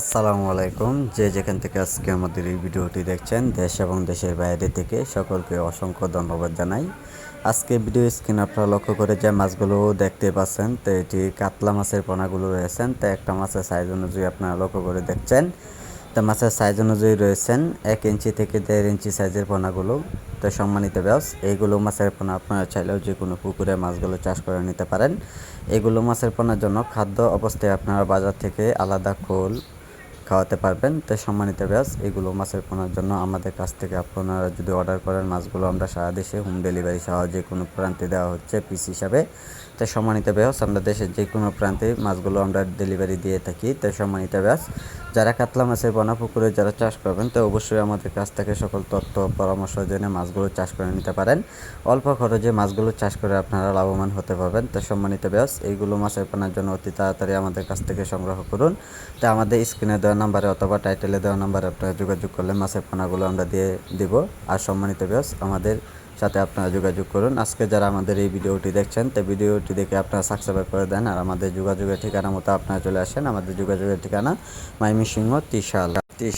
আসসালামু আলাইকুম। যে যেখান থেকে আজকে আমাদের এই ভিডিওটি দেখছেন, দেশ এবং দেশের বাইরে থেকে সকলকে অসংখ্য ধন্যবাদ জানাই। আজকে ভিডিও স্ক্রিন আপনারা লক্ষ্য করে যে মাছগুলো দেখতে পাচ্ছেন, তো এটি কাতলা মাছের পোনাগুলো রয়েছেন, তো একটা মাছের সাইজ অনুযায়ী আপনারা লক্ষ্য করে দেখছেন। তো মাছের সাইজ অনুযায়ী রয়েছেন এক ইঞ্চি থেকে দেড় ইঞ্চি সাইজের পোনাগুলো। তো সম্মানিত ব্যাস এইগুলো মাছের পোনা আপনারা চাইলেও যে কোনো পুকুরে মাছগুলো চাষ করে নিতে পারেন। এগুলো মাছের পোনার জন্য খাদ্য অবস্থায় আপনারা বাজার থেকে আলাদা খোল খাওয়াতে পারবেন। তো সম্মানিত ব্যাস এগুলো মাছের পোনার জন্য আমাদের কাছ থেকে আপনারা যদি অর্ডার করেন, মাছগুলো আমরা সারা দেশে হোম ডেলিভারি সহ যে কোনো প্রান্তে দেওয়া হচ্ছে পিস হিসাবে। তো সম্মানিত ব্যাস আমরা দেশের যে কোনো প্রান্তে মাছগুলো আমরা ডেলিভারি দিয়ে থাকি। তো সম্মানিত ব্যাস যারা কাতলা মাছের বনা পুকুরে যারা চাষ করবেন, তো অবশ্যই আমাদের কাছ থেকে সকল তথ্য, পরামর্শ জেনে মাছগুলো চাষ করে নিতে পারেন। অল্প খরচে মাছগুলো চাষ করে আপনারা লাভবান হতে পারবেন। তো সম্মানিত ব্যাস এইগুলো মাছের পোনার জন্য অতি তাড়াতাড়ি আমাদের কাছ থেকে সংগ্রহ করুন। তো আমাদের স্ক্রিনে দেওয়া নাম্বারে অথবা টাইটেলে দেওয়া নাম্বারে আপনারা যোগাযোগ করলে মাছের পোনাগুলো আমরা দিয়ে দিব। আর সম্মানিত ব্যাস আমাদের সাথে আপনারা যোগাযোগ করুন। আজকে যারা আমাদের এই ভিডিওটি দেখছেন, তো ভিডিওটি দেখে আপনারা সাবস্ক্রাইব করে দেন আর আমাদের যোগাযোগের ঠিকানা মতো আপনারা চলে আসেন। আমাদের যোগাযোগের ঠিকানা মাইমিসিংহ ত্রিশাল ত্রিশ